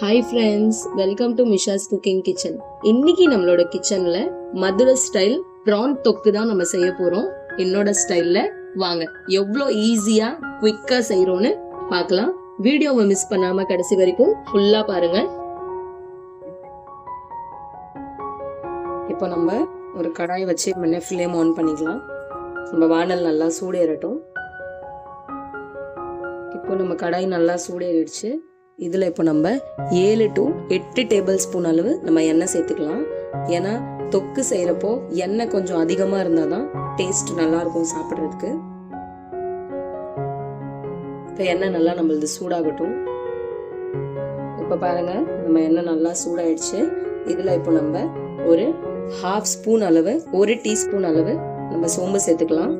Hi friends welcome to Misha's cooking kitchen இன்னைக்கு நம்மளோட கிச்சன்ல மதுரை ஸ்டைல் ப்ரான் தொக்கு தான் நம்ம செய்ய போறோம். என்னோட ஸ்டைல்ல வாங்க. எவ்வளோ ஈஸியா குவிக்கா செய்யறோம்னு பார்க்கலாம். வீடியோவை மிஸ் பண்ணாம கடைசி வரைக்கும் ஃபுல்லா பாருங்க. இப்போ நம்ம ஒரு கடாய் வச்சு முன்னே ஃப்ளேம் ஆன் பண்ணிக்கலாம். நம்ம வானல் நல்லா சூடேறட்டும். இப்போ நம்ம கடாய் நல்லா சூடேறிடுச்சு. இதில் இப்போ நம்ம ஏழு டு எட்டு டேபிள் ஸ்பூன் அளவு நம்ம எண்ணெய் சேர்த்துக்கலாம். ஏன்னா தொக்கு செய்கிறப்போ எண்ணெய் கொஞ்சம் அதிகமாக இருந்தால் தான் டேஸ்ட் நல்லாயிருக்கும் சாப்பிட்றதுக்கு. இப்போ எண்ணெய் நல்லா நம்மளது சூடாகட்டும். இப்போ பாருங்கள் நம்ம எண்ணெய் நல்லா சூடாயிடுச்சு. இதில் இப்போ நம்ம ஒரு ஹாஃப் ஸ்பூன் அளவு ஒரு டீஸ்பூன் அளவு நம்ம சோம்பு சேர்த்துக்கலாம்.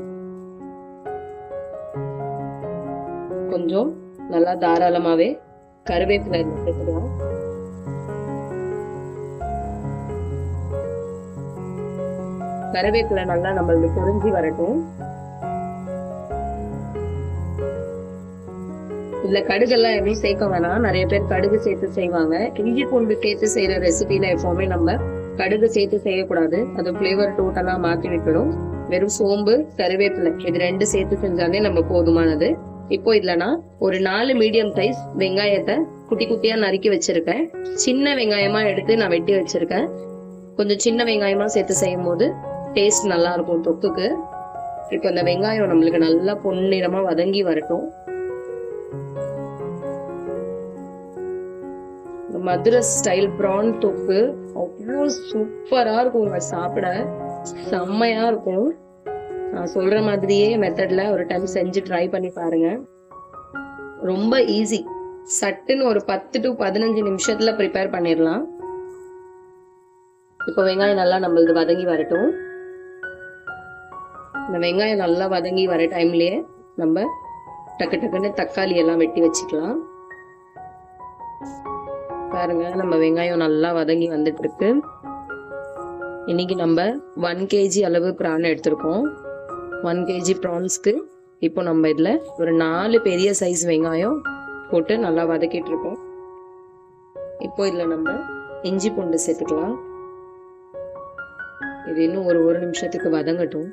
கொஞ்சம் நல்லா தாராளமாகவே கருவேப்பிலை சேர்த்துக்கலாம் கருவேப்பிலை நல்லா நம்மளுக்கு பொறிஞ்சி வரட்டும். இதுல கடுகெல்லாம் எதுவும் சேர்க்க வேணாம். நிறைய பேர் கடுகு சேர்த்து செய்வாங்க. இஞ்சி பூண்டு சேர்த்து செய்யற ரெசிபில எப்பவுமே நம்ம கடுகு சேர்த்து செய்யக்கூடாது. அது ஃபிளேவர் டோட்டலா மாத்தி விட்டுடும். வெறும் சோம்பு கருவேப்பிலை இது ரெண்டு சேர்த்து செஞ்சாலே நம்ம போதுமானது. இப்போ இதுல நான் ஒரு நாலு மீடியம் சைஸ் வெங்காயத்தை குட்டி குட்டியா நறுக்கி வச்சிருக்கேன். சின்ன வெங்காயமா எடுத்து நான் வெட்டி வச்சிருக்கேன். கொஞ்சம் சின்ன வெங்காயமா சேர்த்து செய்யும் போது டேஸ்ட் நல்லா இருக்கும் தொக்குக்கு. இப்போ இந்த வெங்காயம் நம்மளுக்கு நல்லா பொன்னிறமா வதங்கி வரட்டும். இந்த மதுரை ஸ்டைல் ப்ரான் தொக்கு அவ்வளோ சூப்பரா இருக்கும் சாப்பிட. செம்மையா இருக்கும். நான் சொல்ற மாதிரியே மெத்தட்ல ஒரு டைம் செஞ்சு ட்ரை பண்ணி பாருங்க. ரொம்ப ஈஸி சட்டுன்னு ஒரு பத்து டு பதினஞ்சு நிமிஷத்துல ப்ரிப்பேர் பண்ணிடலாம் இப்போ வெங்காயம் நல்லா நம்மளது வதங்கி வரட்டும். இந்த வெங்காயம் நல்லா வதங்கி வர டைம்லயே நம்ம டக்கு டக்குன்னு தக்காளி எல்லாம் வெட்டி வச்சுக்கலாம். பாருங்க நம்ம வெங்காயம் நல்லா வதங்கி வந்துட்டு இருக்கு. இன்னைக்கு நம்ம ஒன் கேஜி அளவு பிரான் எடுத்திருக்கோம். ஒன் கேஜி ப்ரான்ஸ்க்கு இப்போ நம்ம இதில் ஒரு நாலு பெரிய சைஸ் வெங்காயம் போட்டு நல்லா வதக்கிட்டு இருக்கோம். இப்போ இதில் நம்ம இஞ்சி பூண்டு சேர்த்துக்கலாம். இது இன்னும் ஒரு ஒரு நிமிஷத்துக்கு வதங்கட்டும்.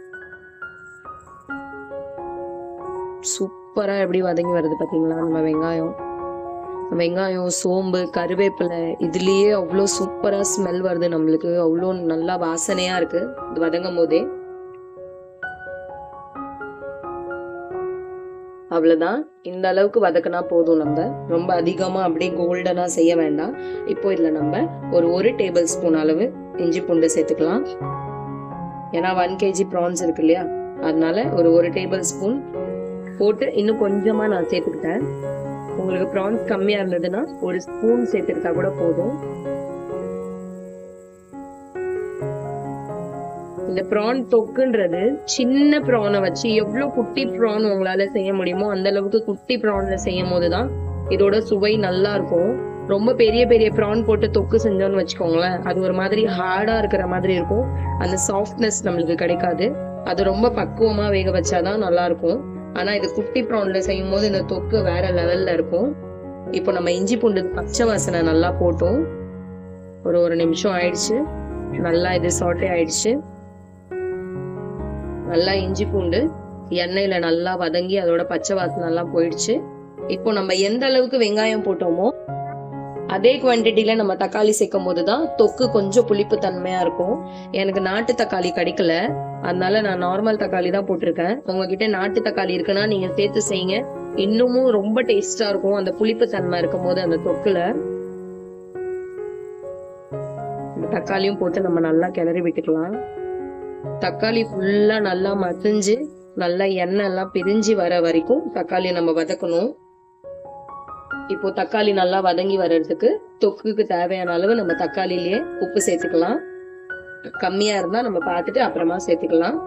சூப்பராக எப்படி வதங்கி வருது பார்த்தீங்களா நம்ம வெங்காயம். வெங்காயம் சோம்பு கருவேப்பிலை இதுலேயே அவ்வளோ சூப்பராக ஸ்மெல் வருது நம்மளுக்கு. அவ்வளோ நல்லா வாசனையாக இருக்குது வதங்கும் போதே. அவ்வளோதான் இந்த அளவுக்கு வதக்கினா போதும் நம்ம. ரொம்ப அதிகமாக அப்படியே கோல்டனாக செய்ய வேண்டாம். இப்போ இதில் நம்ம ஒரு ஒரு டேபிள் ஸ்பூன் அளவு இஞ்சி பூண்டு சேர்த்துக்கலாம். ஏன்னா ஒன் கேஜி ப்ரான்ஸ் இருக்கு இல்லையா? அதனால ஒரு ஒரு டேபிள் ஸ்பூன் போட்டு இன்னும் கொஞ்சமாக நான் சேர்த்துக்கிட்டேன். உங்களுக்கு ப்ரான்ஸ் கம்மியாக இருந்ததுன்னா ஒரு ஸ்பூன் சேர்த்துக்கிட்டா கூட போதும். இந்த ப்ரான் தொக்குன்றது சின்ன ப்ரானை வச்சு எவ்வளோ குட்டி ப்ரான் உங்களால செய்ய முடியுமோ அந்த அளவுக்கு குட்டி ப்ரான்ல செய்யும் போது தான் இதோட சுவை நல்லா இருக்கும். ரொம்ப பெரிய பெரிய ப்ரான் போட்டு தொக்கு செஞ்சோம்னு வச்சுக்கோங்களேன் அது ஒரு மாதிரி ஹார்டா இருக்கிற மாதிரி இருக்கும். அந்த சாஃப்ட்னஸ் நம்மளுக்கு கிடைக்காது. அது ரொம்ப பக்குவமா வேக வச்சாதான் நல்லா இருக்கும். ஆனா இது குட்டி ப்ரான்ல செய்யும் போது இந்த தொக்கு வேற லெவல்ல இருக்கும். இப்போ நம்ம இஞ்சி பூண்டு பச்சை வாசனை நல்லா போட்டோம். ஒரு ஒரு நிமிஷம் ஆயிடுச்சு. நல்லா இது சாட்டே ஆயிடுச்சு. நல்லா இஞ்சி பூண்டு எண்ணெயில நல்லா வதங்கி அதோட பச்சை வாசனை எல்லாம் போயிடுச்சு. இப்போ நம்ம எந்த அளவுக்கு வெங்காயம் போட்டோமோ அதே குவான்டிட்டியில நம்ம தக்காளி சேர்க்கும் போது தான் தொக்கு கொஞ்சம் புளிப்பு தன்மையா இருக்கும். எனக்கு நாட்டு தக்காளி கிடைக்கல. அதனால நான் நார்மல் தக்காளி தான் போட்டிருக்கேன். உங்ககிட்ட நாட்டு தக்காளி இருக்குன்னா நீங்க சேர்த்து செய்யுங்க. இன்னமும் ரொம்ப டேஸ்டா இருக்கும். அந்த புளிப்பு தன்மை இருக்கும் போது அந்த தொக்குல. தக்காளியும் போட்டு நம்ம நல்லா கிளறி விட்டுக்கலாம். தக்காளி ஃபுல்லாக நல்லா மசிஞ்சு நல்லா எண்ணெய் எல்லாம் பிரிஞ்சு வர வரைக்கும் தக்காளியை நம்ம வதக்கணும். இப்போ தக்காளி நல்லா வதங்கி வர்றதுக்கு தொக்குக்கு தேவையான அளவு நம்ம தக்காளிலேயே உப்பு சேர்த்துக்கலாம். கம்மியா இருந்தா நம்ம பார்த்துட்டு அப்புறமா சேர்த்துக்கலாம்.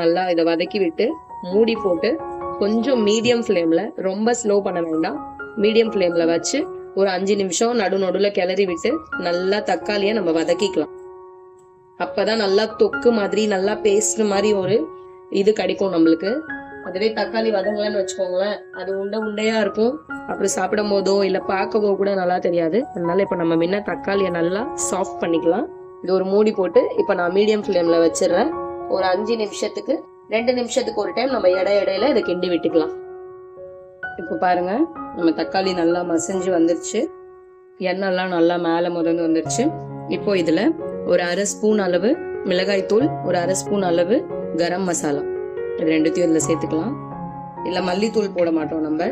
நல்லா இதை வதக்கி விட்டு மூடி போட்டு கொஞ்சம் மீடியம் ஃப்ளேம்ல ரொம்ப ஸ்லோ பண்ண வேண்டாம். மீடியம் ஃப்ளேம்ல வச்சு ஒரு அஞ்சு நிமிஷம் நடு நடுல கிளறி விட்டு நல்லா தக்காளியை நம்ம வதக்கிக்கலாம். அப்பதான் நல்லா தொக்கு மாதிரி நல்லா பேஸ்ட் மாதிரி ஒரு இது கிடைக்கும் நம்மளுக்கு. அதுவே தக்காளி வதங்கலன்னு வச்சுக்கோங்களேன். அது உண்டை உண்டையா இருக்கும். அப்படி சாப்பிடும் போதோ இல்ல பார்க்கவோ கூட நல்லா தெரியாது. அதனால இப்ப நம்ம முன்ன தக்காளியை நல்லா சாஃப்ட் பண்ணிக்கலாம். இது ஒரு மூடி போட்டு இப்ப நான் மீடியம் ஃப்ளேம்ல வச்சிடுறேன். ஒரு அஞ்சு நிமிஷத்துக்கு ரெண்டு நிமிஷத்துக்கு ஒரு டைம் நம்ம இடை இடையில இதை கிண்டி விட்டுக்கலாம். இப்போ பாருங்கள் நம்ம தக்காளி நல்லா மசிஞ்சு வந்துருச்சு. எண்ணெய்லாம் நல்லா மேலே முதந்து வந்துருச்சு. இப்போ இதில் ஒரு அரை ஸ்பூன் அளவு மிளகாய் தூள் ஒரு அரை ஸ்பூன் அளவு கரம் மசாலா. இது ரெண்டுத்தையும் இதில் சேர்த்துக்கலாம். இல்லை மல்லித்தூள் போட மாட்டோம் நம்ம.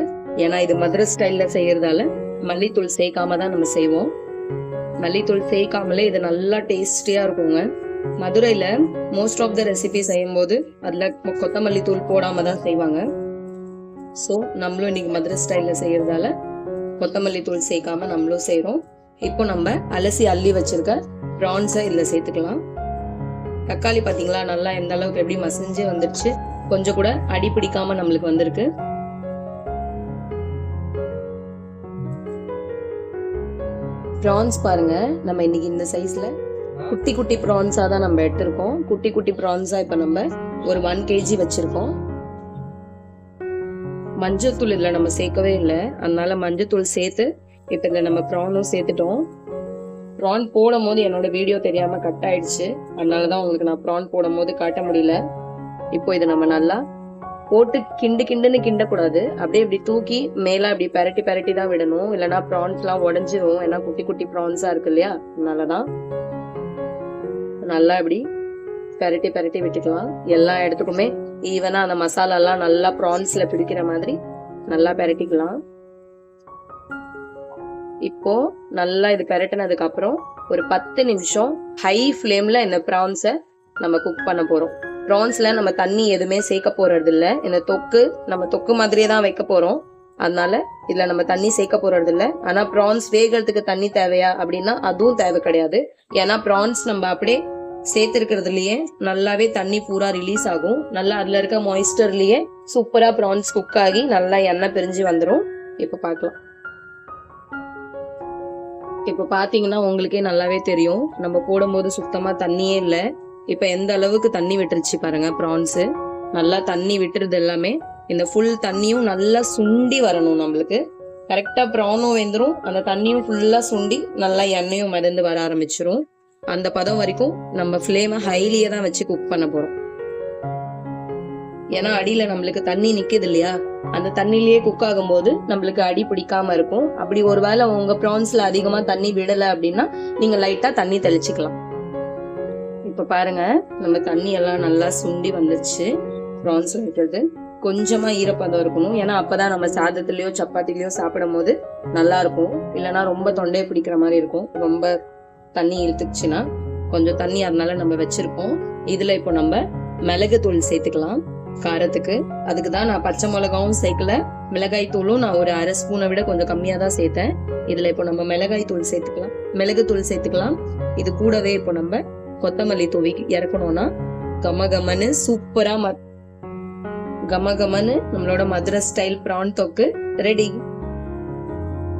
ஏன்னா இது மதுரை ஸ்டைலில் செய்யறதால மல்லித்தூள் சேர்க்காம தான் நம்ம செய்வோம். மல்லித்தூள் சேர்க்காமலே இது நல்லா டேஸ்டியாக இருக்குங்க. மதுரையில் மோஸ்ட் ஆஃப் த ரெசிபி செய்யும் போது கொத்தமல்லி தூள் போடாமல் தான் செய்வாங்க. ஸோ நம்மளும் இன்னைக்கு மதுரை ஸ்டைலில் செய்கிறதால கொத்தமல்லி தூள் சேர்க்காம நம்மளும் செய்கிறோம் இப்போ நம்ம அலசி அள்ளி வச்சிருக்க ப்ரான்ஸை இதில் சேர்த்துக்கலாம். தக்காளி பார்த்தீங்களா நல்லா எந்த அளவுக்கு எப்படி மசிஞ்சு வந்துடுச்சு கொஞ்சம் கூட அடி பிடிக்காம நம்மளுக்கு வந்திருக்கு. ப்ரான்ஸ் பாருங்க நம்ம இன்னைக்கு இந்த சைஸ்ல குட்டி குட்டி ப்ரான்ஸா தான் நம்ம எடுத்திருக்கோம். குட்டி குட்டி ப்ரான்ஸா இப்ப நம்ம ஒரு ஒன் கேஜி வச்சிருக்கோம். மஞ்சத்தூள் இதில் நம்ம சேர்க்கவே இல்லை. அதனால மஞ்சத்தூள் சேர்த்து இப்போ இதில் நம்ம ப்ரானும் சேர்த்துட்டோம். ப்ரான் போடும் போது என்னோட வீடியோ தெரியாமல் கட் ஆயிடுச்சு. அதனால தான் உங்களுக்கு நான் ப்ரான் போடும் போது காட்ட முடியல. இப்போ இதை நம்ம நல்லா போட்டு கிண்டு கிண்டுன்னு கிண்டக்கூடாது. அப்படியே இப்படி தூக்கி மேலே இப்படி பெரட்டி பெரட்டி தான் விடணும். இல்லைன்னா ப்ரான்ஸ்லாம் உடஞ்சிடும் உடஞ்சிரும். ஏன்னா குட்டி குட்டி ப்ரான்ஸாக இருக்கு இல்லையா? அதனால தான் நல்லா இப்படி பெரட்டி பெரட்டி விட்டுக்கலாம். எல்லா இடத்துக்குமே ஈவனா அந்த மசாலா எல்லாம் நல்லா ப்ரான்ஸ்ல பிடிக்கிற மாதிரி நல்லா பெரட்டிக்கலாம். இப்போ நல்லா இது பெரட்டினதுக்கு அப்புறம் ஒரு பத்து நிமிஷம் ஹை ஃப்ளேம்ல இந்த ப்ரான்ஸை நம்ம குக் பண்ண போறோம். ப்ரான்ஸ்ல நம்ம தண்ணி எதுவுமே சேர்க்க போறது இல்ல இந்த தொக்கு நம்ம தொக்கு மாதிரியே தான் வைக்க போறோம். அதனால இதுல நம்ம தண்ணி சேர்க்க போறது இல்ல ஆனா ப்ரான்ஸ் வேகிறதுக்கு தண்ணி தேவையா அப்படின்னா அதுவும் தேவை கிடையாது. ஏன்னா ப்ரான்ஸ் நம்ம அப்படியே சேர்த்திருக்கிறதுலயே நல்லாவே தண்ணி பூரா ரிலீஸ் ஆகும். நல்லா அதுல இருக்க மாய்ஸ்டர்லயே சூப்பரா ப்ரான்ஸ் குக் ஆகி நல்லா எண்ணெய் பிரிஞ்சு வந்துடும் இப்ப பார்க்கலாம். இப்ப பாத்தீங்கன்னா உங்களுக்கே நல்லாவே தெரியும். நம்ம போடும்போது சுத்தமா தண்ணியே இல்லை. இப்ப எந்த அளவுக்கு தண்ணி விட்டுருச்சு பாருங்க ப்ரான்ஸ் நல்லா தண்ணி விட்டுறது எல்லாமே இந்த ஃபுல் தண்ணியும் நல்லா சுண்டி வரணும் நம்மளுக்கு. கரெக்டா ப்ரானும் வெந்துரும். அந்த தண்ணியும் ஃபுல்லா சுண்டி நல்லா எண்ணெயும் மிதந்து வர ஆரம்பிச்சிரும். அந்த பதம் வரைக்கும் நம்ம ஃப்ளேமை ஹைலியே தான் வச்சு குக் பண்ண போறோம். ஏன்னா அடியில நம்மளுக்கு தண்ணி நிக்குது இல்லையா? அந்த தண்ணிலேயே குக் ஆகும்போது நம்மளுக்கு அடி பிடிக்காம இருக்கும். அப்படி ஒருவேளை உங்க ப்ரான்ஸ்ல அதிகமா தண்ணி விடல அப்படின்னா நீங்க லைட்டா தண்ணி தெளிச்சுக்கலாம். இப்ப பாருங்க நம்ம தண்ணி எல்லாம் நல்லா சுண்டி வந்துருச்சு. ப்ரான்ஸ் வைக்கிறது. கொஞ்சமா ஈரப்பதம் இருக்கணும். ஏன்னா அப்பதான் நம்ம சாதத்துலயோ சப்பாத்திலயோ சாப்பிடும் போது நல்லா இருக்கும். இல்லைன்னா ரொம்ப தொண்டையை பிடிக்கிற மாதிரி இருக்கும். ரொம்ப தண்ணி இழுத்துக்குச்சுன்னா கொஞ்சம் தண்ணி அதனால நம்ம வச்சிருப்போம். இதுல இப்போ நம்ம மிளகு தூள் சேர்த்துக்கலாம். காரத்துக்கு. அதுக்கு தான் நான் பச்சை மிளகாவும் சேர்க்கல. மிளகாய் தூளும் நான் ஒரு அரை ஸ்பூனை விட கொஞ்சம் கம்மியா தான் சேர்த்தேன். இதுல இப்போ நம்ம மிளகாய் தூள் சேர்த்துக்கலாம். மிளகு தூள் சேர்த்துக்கலாம். இது கூடவே இப்போ நம்ம கொத்தமல்லி தூவி இறக்கணும்னா கம கமன்னு சூப்பரா ம கம கமன்னு நம்மளோட மதுரை ஸ்டைல் ப்ரான் தொக்கு ரெடி.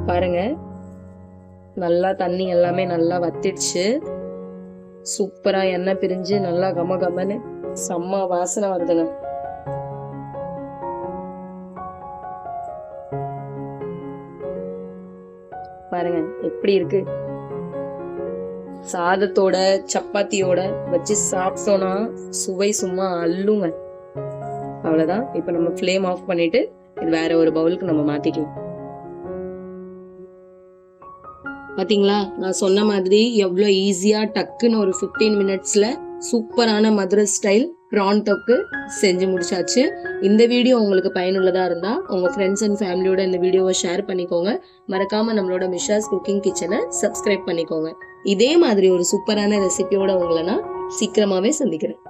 பாருங்க. நல்லா தண்ணி எல்லாமே நல்லா வத்திடுச்சு. சூப்பரா எண்ணெய் பிரிஞ்சு நல்லா கம கமன்னு செம்ம வாசனை வருதுங்க. பாருங்க எப்படி இருக்கு? சாதத்தோட சப்பாத்தியோட வச்சு சாப்பிட்டோம்னா சுவை சும்மா அள்ளுங்க. அவ்வளவுதான். இப்ப நம்ம ஃப்ளேம் ஆஃப் பண்ணிட்டு இது வேற ஒரு பவுலுக்கு நம்ம மாத்திக்கலாம். பார்த்தீங்களா நான் சொன்ன மாதிரி எவ்வளோ ஈஸியாக டக்குன்னு ஒரு ஃபிஃப்டீன் மினிட்ஸில் சூப்பரான மதுரை ஸ்டைல் ப்ரான் தொக்கு செஞ்சு முடிச்சாச்சு. இந்த வீடியோ உங்களுக்கு பயனுள்ளதாக இருந்தால் உங்கள் ஃப்ரெண்ட்ஸ் அண்ட் ஃபேமிலியோட இந்த வீடியோவை ஷேர் பண்ணிக்கோங்க. மறக்காமல் நம்மளோட மிஷாஸ் குக்கிங் கிச்சனை சப்ஸ்கிரைப் பண்ணிக்கோங்க. இதே மாதிரி ஒரு சூப்பரான ரெசிபியோட உங்களை நான் சீக்கிரமாகவே சந்திக்கிறேன்.